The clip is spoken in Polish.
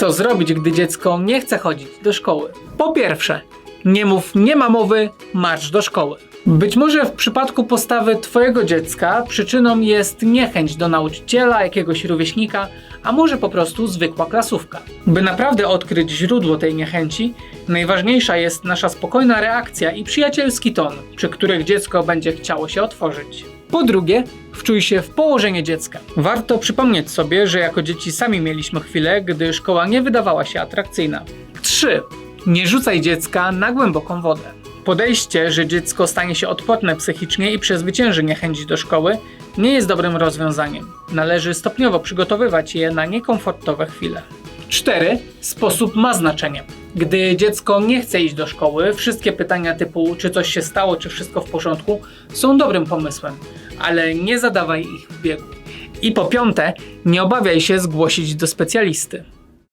Co zrobić, gdy dziecko nie chce chodzić do szkoły? Po pierwsze, nie mów nie ma mowy, marsz do szkoły. Być może w przypadku postawy Twojego dziecka przyczyną jest niechęć do nauczyciela, jakiegoś rówieśnika, a może po prostu zwykła klasówka. By naprawdę odkryć źródło tej niechęci, najważniejsza jest nasza spokojna reakcja i przyjacielski ton, przy których dziecko będzie chciało się otworzyć. Po drugie, wczuj się w położenie dziecka. Warto przypomnieć sobie, że jako dzieci sami mieliśmy chwilę, gdy szkoła nie wydawała się atrakcyjna. 3. Nie rzucaj dziecka na głęboką wodę. Podejście, że dziecko stanie się odporne psychicznie i przezwycięży niechęć do szkoły, nie jest dobrym rozwiązaniem. Należy stopniowo przygotowywać je na niekomfortowe chwile. 4. Sposób ma znaczenie. Gdy dziecko nie chce iść do szkoły, wszystkie pytania typu czy coś się stało, czy wszystko w porządku są dobrym pomysłem, ale nie zadawaj ich w biegu. I po piąte, nie obawiaj się zgłosić do specjalisty.